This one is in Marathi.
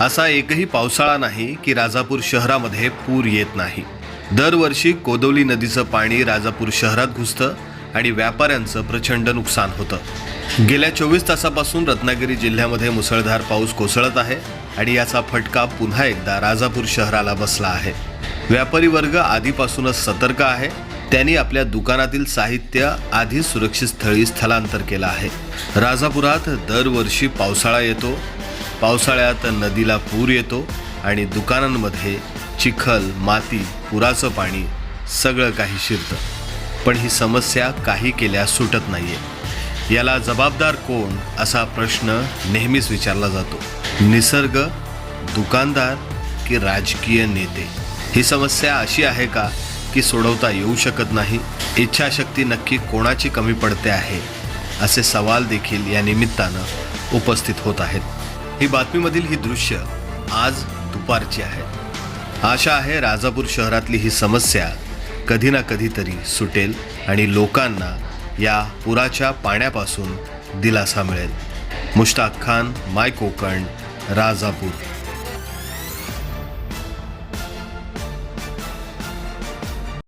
असा एकही पावसाळा नाही की राजापूर शहरामध्ये पूर येत नाही. दरवर्षी कोदवली नदीचं पाणी राजापूर शहरात घुसतं आणि व्यापाऱ्यांचं प्रचंड नुकसान होतं. गेल्या चोवीस तासापासून रत्नागिरी जिल्ह्यामध्ये मुसळधार पाऊस कोसळत आहे आणि याचा फटका पुन्हा एकदा राजापूर शहराला बसला आहे. व्यापारी वर्ग आधीपासूनच सतर्क आहे. त्यांनी आपल्या दुकानातील साहित्य आधी सुरक्षित स्थळी स्थलांतर केलं आहे. राजापुरात दरवर्षी पावसाळा येतो पावसाळ्यात नदीला पूर येतो आणि दुकानांमध्ये चिखल माती पुराचं पाणी सगळं काही शिरतं. पण ही समस्या काही केल्या सुटत नाहीये. याला जबाबदार कोण? असा प्रश्न नेहमीच विचारला जातो. निसर्ग दुकानदार की राजकीय नेते? ही समस्या अशी आहे का की सोडवता येऊ शकत नाही? इच्छाशक्ती नक्की कोणाची कमी पडते आहे? असे सवाल देखील या निमित्तानं उपस्थित होत आहेत. ही बातमीमधील ही दृश्य आज दुपारची आहेत आशा आहे राजापूर शहरातली ही समस्या कधी ना कधीतरी सुटेल आणि लोकांना या पुराच्या पाण्यापासून दिलासा मिळेल. मुश्ताक खान माय कोकण राजापूर.